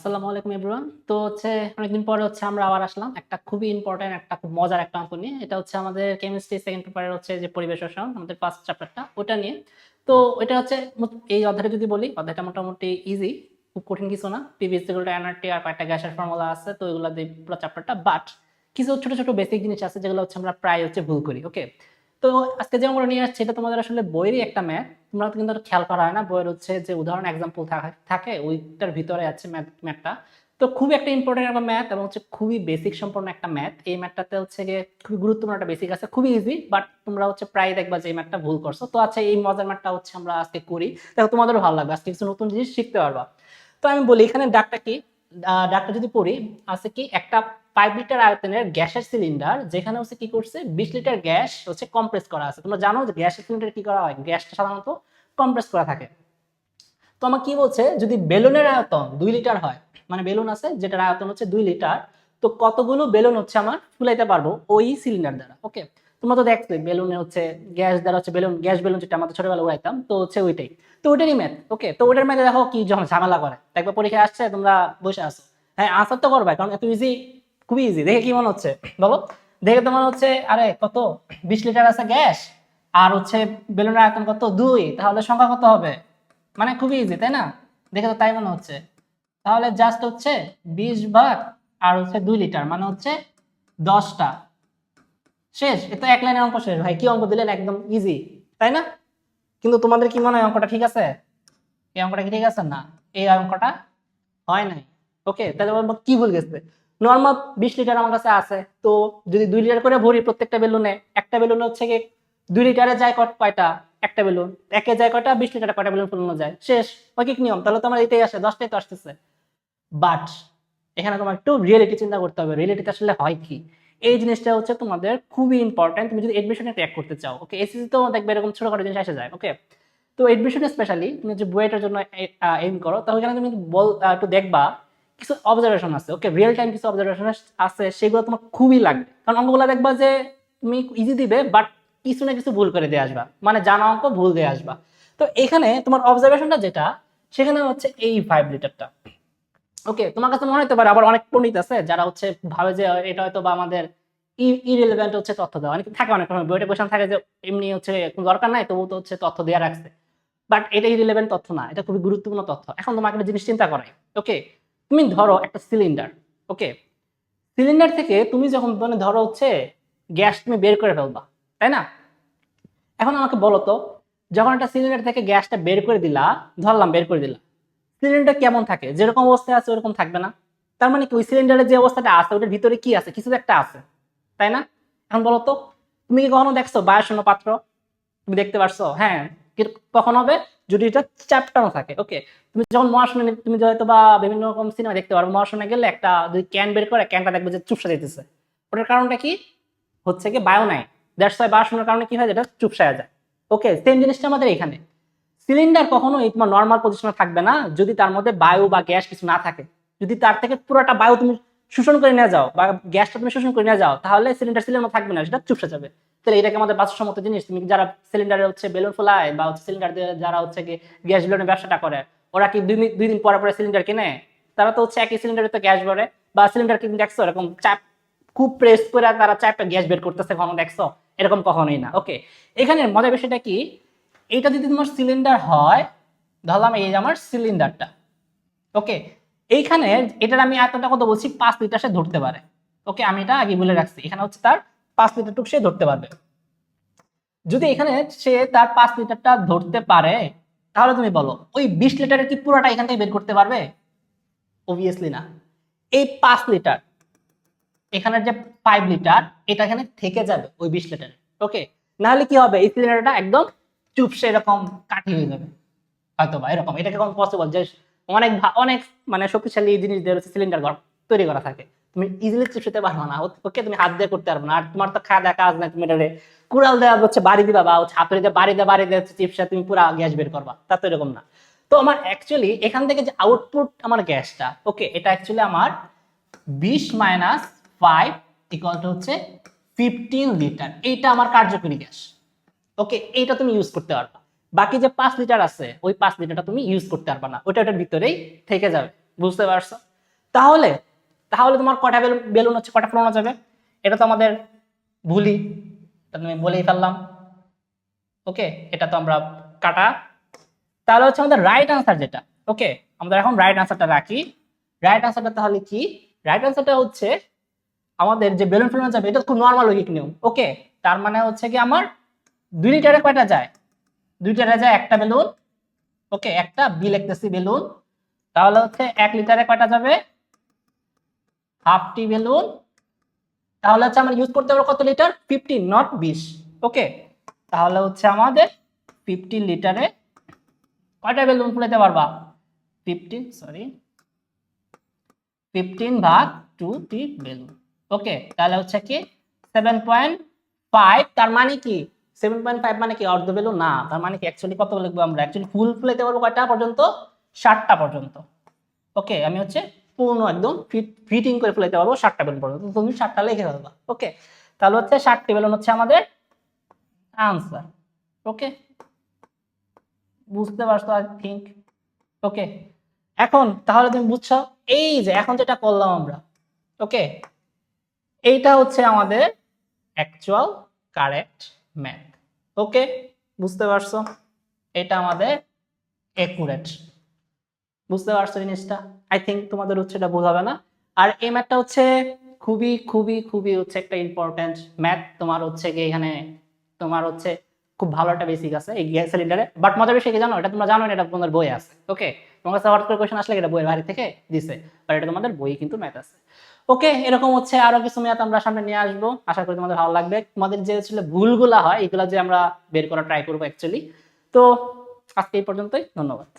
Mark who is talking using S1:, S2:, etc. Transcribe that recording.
S1: আসসালামু আলাইকুম তো হচ্ছে অনেকদিন পরে হচ্ছে আমরা আবার আসলাম। একটা খুবই ইম্পর্টেন্ট একটা খুব মজার একটা অঙ্ক নিয়ে এটা হচ্ছে আমাদের কেমিস্ট্রি সেকেন্ড পেপারের হচ্ছে যে পরিবেশ রসায়ন আমাদের ফার্স্ট চ্যাপ্টারটা ওটা নিয়ে। তো এটা হচ্ছে এই অধ্যায়টা যদি বলি, অধ্যায়টা মোটামুটি ইজি খুব কঠিন কিছু না। পিভিএস যেগুলো আর কয়েকটা গ্যাসের ফর্মুলা আছে, তো এগুলো দিয়ে পুরো চ্যাপ্টারটা বাট কিছু ছোট ছোট বেসিক জিনিস আছে, যেগুলো হচ্ছে আমরা প্রায় হচ্ছে ভুল করি ওকে তো আজকে যে আমরা নিয়ে আসছি, এটা তোমাদের আসলে বইয়েরই একটা ম্যাথ। তোমরা কিন্তু খেয়াল করা হয় না, বইয়ের হচ্ছে যে উদাহরণ এক্সাম্পল থাকে, ওইটার ভিতরে আছে ম্যাথ, ম্যাথটা। তো খুবই একটা ইম্পর্টেন্ট একটা ম্যাথ এবং হচ্ছে খুবই বেসিক সম্পূর্ণ একটা ম্যাথ। এই ম্যাথটাতে হচ্ছে গিয়ে খুবই গুরুত্বপূর্ণ একটা বেসিক আছে, খুবই ইজি বাট তোমরা হচ্ছে প্রায় দেখবা যে এই ম্যাথটা ভুল করছ। তো আচ্ছা এই মজার ম্যাথটা হচ্ছে আমরা আজকে করি। দেখো, তোমাদেরও ভালো লাগবে, আজকে কিছু নতুন জিনিস শিখতে পারবা। তো আমি বলি, এখানে ডাকটা কি? ডাকটা যদি পড়ি, আছে কি একটা ফাইভ লিটার আয়তনের গ্যাসের সিলিন্ডার, যেখানে হচ্ছে কি করছে, বিশ লিটার গ্যাস হচ্ছে কম্প্রেস করা আছে। তোমরা জানো যে গ্যাসের সিলিন্ডার কি করা হয়? গ্যাসটা সাধারণত কম্প্রেস করা থাকে। তো আমার কি বলছে, যদি বেলুনের আয়তন দুই লিটার হয় মানে বেলুন আছে, যেটার আয়তন হচ্ছে দুই লিটার, তো কতগুলো বেলুন হচ্ছে আমার ফুলাইতে পারব ওই সিলিন্ডার দ্বারা ওকে তোমরা তো দেখছ বেলুনে হচ্ছে গ্যাস দ্বারা হচ্ছে বেলুন, গ্যাস বেলুন যেটা আমাদের ছোটবেলা উড়াইতাম, তো হচ্ছে ওইটাই। তো ওইটারই ম্যাথ ওকে তো ওইটার ম্যাথে দেখো কি ঝামেলা করে। একবার পরীক্ষা আসছে, তোমরা বসে আসো হ্যাঁ আনসার তো করবে কারণ এত ইজি খুবই ইজি দেখে কি মনে হচ্ছে? বলো। দেখে তো মনে হচ্ছে, আরে, কত? বিশ লিটার আছে গ্যাস, আর হচ্ছে বেলুনের আয়তন কত? দুই। তাহলে সংখ্যা কত হবে? মানে খুবই ইজি তাই না? দেখে তো তাই মনে হচ্ছে। তাহলে জাস্ট হচ্ছে বিশ ভাগ, আর হচ্ছে দুই লিটার মানে হচ্ছে দশটা। শেষ। এ তো এক লাইনের অঙ্ক শেষ। ভাই, কি অঙ্ক দিলেন? একদম ইজি তাই না? কিন্তু তোমাদের কি মনে হয় অঙ্কটা ঠিক আছে? এই অঙ্কটা কি ঠিক আছে? না। এই অঙ্কটা হয় নাই। ওকে তাহলে কি ভুল গেছে? নর্মাল বিশ লিটার আমার কাছে আছে। তো যদি দুই লিটার করে ভরি প্রত্যেকটা বেলুনে, একটা বেলুন হচ্ছে কি দুই লিটারে যায় কট কয়টা? একটা বেলুন। একে যায় কয়টা, বিশ লিটারে কয়টা বেলুন ফুলানো যায়? শেষ। ঐকিক নিয়ম। তাহলে তো আমার এটাই আসে, দশটাই তো আসতেছে। বাট এখানে তোমার একটু রিয়েলিটি চিন্তা করতে হবে। রিয়েলিটিতে আসলে হয় কি? এই জিনিসটা হচ্ছে তোমাদের খুবই ইম্পর্টেন্ট তুমি যদি এডমিশনে ট্র্যাক করতে চাও ওকে এসএসসি তো দেখবে এরকম ছোটখাটো জিনিস এসে যায় ওকে তো এডমিশনে স্পেশালি তুমি যে বুয়েটার জন্য এম করো, তাহলে তুমি বল একটু দেখবা কিছু অবজারভেশন আছে ওকে রিয়েল টাইম কিছু অবজারভেশন আছে, সেগুলো তোমার খুবই লাগবে। কারণ অঙ্কগুলো দেখবা যে তুমি ইজি দিবে বাট কিছু না কিছু ভুল করে দিয়ে আসবা। মানে জানা অঙ্ক, ভুল দিয়ে আসবা। তো এখানে তোমার অবজারভেশনটা যেটা, সেখানে হচ্ছে এই ফাইভ লিটারটা ওকে তোমার কাছে মনে হতে পারে আবার অনেক পণ্ডিত আছে, যারা হচ্ছে ভাবে যে এটা হয়তো বা আমাদের ইরিলেভেন্ট হচ্ছে তথ্য দেওয়া। অনেক থাকে অনেক সময় বইটা কোয়েশন থাকে যে এমনি হচ্ছে কোনো দরকার নাই তবু তো হচ্ছে তথ্য দেওয়া রাখছে। বাট এটা ইরিলেভেন্ট তথ্য না, এটা খুবই গুরুত্বপূর্ণ তথ্য। এখন তোমাকে একটা জিনিস চিন্তা করাই ওকে তুমি ধরো একটা সিলিন্ডার ওকে সিলিন্ডার থেকে তুমি যখন মানে ধরো হচ্ছে গ্যাস তুমি বের করে ফেলবা, তাই না? এখন আমাকে বলো তো, যখন একটা সিলিন্ডার থেকে গ্যাসটা বের করে দিলা, ধরলাম বের করে দিলা সিলিন্ডার কেমন থাকে? যেরকম অবস্থায় আছে ওরকম থাকবে না। তার মানে কি ওই সিলিন্ডারের যে অবস্থাটা আছে, ওটার ভিতরে কি আছে? কিছু একটা আছে, তাই না? এখন বলো তো, তুমি কি কখনো দেখছ বায়ুশূন্য পাত্র? তুমি দেখতে পারছ? হ্যাঁ। কখন হবে? যদি এটা চ্যাপ্টানো থাকে ওকে তুমি যখন মহাশূন্য তুমি হয়তো বা বিভিন্ন রকম সিনেমা দেখতে পারো মহাশূন্য গেলে একটা যদি ক্যান বের করে ক্যানটা দেখবে যে চুপসা যেতেছে ওটার কারণটা কি? হচ্ছে কি বায়ু নাই। দ্যাটস ওয়াই বায়ুশূন্যের কারণে কি হয় যেটা চুপসায়া যায়। ওকে সেম জিনিসটা আমাদের এখানে। সিলিন্ডার কখনো এই তোমার নর্মাল পজিশনে থাকবে না, যদি তার মধ্যে বায়ু বা গ্যাস কিছু না থাকে। যদি তার থেকে পুরোটা বায়ু তুমি শোষণ করে নিয়ে যাও, বা গ্যাসটা তুমি শোষণ করে নিয়ে যাও, তাহলে সিলিন্ডার সিলিন্ডার থাকবে না, সেটা চুপসে যাবে। তাহলে এটাকে আমাদের বাস্তবসম্মত জিনিস। তুমি যারা সিলিন্ডারে হচ্ছে বেলুন ফোলায় বা হচ্ছে সিলিন্ডার দিয়ে যারা হচ্ছে কি গ্যাস বেলুনের ব্যবসাটা করে, ওরা কি দুই দিন- পরে পরে সিলিন্ডার কিনে? তারা তো হচ্ছে একই সিলিন্ডারে তো গ্যাস ভরে বা সিলিন্ডার কিন্তু দেখছ? এরকম চাপ, খুব প্রেস করে তারা চাপে গ্যাস বের করতেছে কখনো দেখছ? এরকম কখনোই না ওকে এখানে মজার বিষয়টা কি? এইটা যদি তোমার সিলিন্ডার হয় ধরলাম এই আমার সিলিন্ডারটা ওকে এইখানে এটার আমি এতটা কত বলছি, পাঁচ লিটার সে ধরতে পারে ওকে আমি এটা আগে বলে রাখছি। এখানে হচ্ছে তার পাঁচ লিটার টুক সে ধরতে পারবে। যদি এখানে সে তার পাঁচ লিটারটা ধরতে পারে, তাহলে তুমি বলো, ওই বিশ লিটারের কি পুরোটা এখান থেকে বের করতে পারবে? অবভিয়াসলি না। এই পাঁচ লিটার, এখানের যে ফাইভ লিটার, এটা এখানে থেকে যাবে ওই বিশ লিটারে ওকে নাহলে কি হবে? এই সিলিন্ডারটা একদম চুপসে এরকম কাঠি হয়ে যাবে। হয়তো বা এরকম এটা কেমন পসিবল যে অনেক অনেক মানে শক্তিশালী জিনিস দিয়ে সিলিন্ডার তৈরি করা থাকে। তুমি ইজিলি চিপসতে পারবে না। ওকে তুমি হাত দিয়ে করতে পারবে না। আর তোমার তো খাওয়া দেওয়া কাজ নাই, তুমি কুড়াল দেওয়া হচ্ছে, বাড়ি দিবা, বা হাতুড়ি দিয়ে বাড়ি দিয়ে বাড়ি দিয়ে চিপসে তুমি পুরো গ্যাস বের করবা। তা তো এরকম না। তো আমার অ্যাকচুয়ালি এখান থেকে যে আউটপুট আমার গ্যাসটা ওকে এটা অ্যাকচুয়ালি আমার বিশ মাইনাস ফাইভ ইকুয়াল টু হচ্ছে ফিফটিন লিটার এইটা আমার কার্যকরী গ্যাস। ওকে এইটা তুমি ইউজ করতে পারবা। বাকি যে পাঁচ লিটার আছে, ওই পাঁচ লিটারটা তুমি ইউজ করতে পারবা না। ওটা ওটার ভিতরেই থেকে যাবে। বুঝতে পারছ? তাহলে তাহলে তোমার কটা বেলুন হচ্ছে, কটা ফোলানো যাবে? এটা তো আমাদের ভুলি এটা তুমি বলেই ফেললাম। ওকে এটা তো আমরা কাটা। তাহলে হচ্ছে আমাদের রাইট আনসার যেটা। ওকে আমরা এখন রাইট আনসারটা রাখি। রাইট আনসারটা তাহলে কি? রাইট আনসারটা হচ্ছে আমাদের যে বেলুন ফেলানো যাবে, এটা খুব নর্মাল লজিক নিয়ম। ওকে তার মানে হচ্ছে কি আমার দুই লিটারে কয়টা যায়? দুই লিটারে যায় একটা বেলুন। ওকে একটা বি লিখতেছি বেলুন। তাহলে হচ্ছে এক লিটারে কয়টা যাবে? হাফটি বেলুন। তাহলে হচ্ছে আমরা ইউজ করতে পারব কত লিটার ফিফটিন নট বিশ। ওকে তাহলে হচ্ছে আমাদের ফিফটি লিটারে কয়টা বেলুন ফুলাতে পারবা? ফিফটিন সরি ফিফটিন ভাগ টু টি বেলুন। ওকে তাহলে হচ্ছে কি? সেভেন পয়েন্ট ফাইভ তার মানে কি? সেভেন পয়েন্ট ফাইভ মানে কি অর্ধ বেলুন? না, তার মানে কি অ্যাকচুয়ালি কত লিখব আমরা? অ্যাকচুয়ালি ফুল ফুলাতে পারব কয়টা পর্যন্ত? ষাটটা পর্যন্ত। ওকে আমি হচ্ছে পূর্ণ একদম ফিট, ফিটিং করে ফেলাইতে পারব ষাটটা বেলুন পর্যন্ত। তুমি ষাটটা লিখে ফেলবা, ওকে? তাহলে হচ্ছে ষাটটি বেলুন হচ্ছে আমাদের আনসার ওকে? বুঝতে পারছ আই থিঙ্ক ওকে? এখন তাহলে তুমি বুঝছ, এই যে এখন যেটা করলাম আমরা, ওকে? এইটা হচ্ছে আমাদের অ্যাকচুয়াল কারেক্ট ম্যাথ ওকে? বুঝতে পারছ? এটা আমাদের একুরেট বুঝতে পারছ জিনিসটা? আই থিঙ্ক তোমাদের হচ্ছে এটা বোঝাবে না। আর এই ম্যাথটা হচ্ছে খুবই খুবই খুবই হচ্ছে একটা ইম্পর্টেন্ট ম্যাথ। তোমার হচ্ছে কি এখানে তোমার হচ্ছে খুব ভালো একটা বেসিক আছে এই গ্যাস সিলিন্ডারে। বাট মজা বেশি কি জানো? এটা তোমরা জানো না, এটা তোমাদের বই আছে ওকে তোমার কাছে হঠাৎ করে কোয়েশন আসলে এটা বইয়ের বাড়ি থেকে দিছে। বাট এটা তোমাদের বই কিন্তু ম্যাথ আছে। ওকে এরকম হচ্ছে আরও কিছু ম্যাথ আমরা সামনে নিয়ে আসব। আশা করি তোমাদের ভালো লাগবে। তোমাদের যে ছিল ভুলগুলা হয়, এগুলা যে আমরা বের করা ট্রাই করব অ্যাকচুয়ালি তো আজকে এই পর্যন্তই, ধন্যবাদ।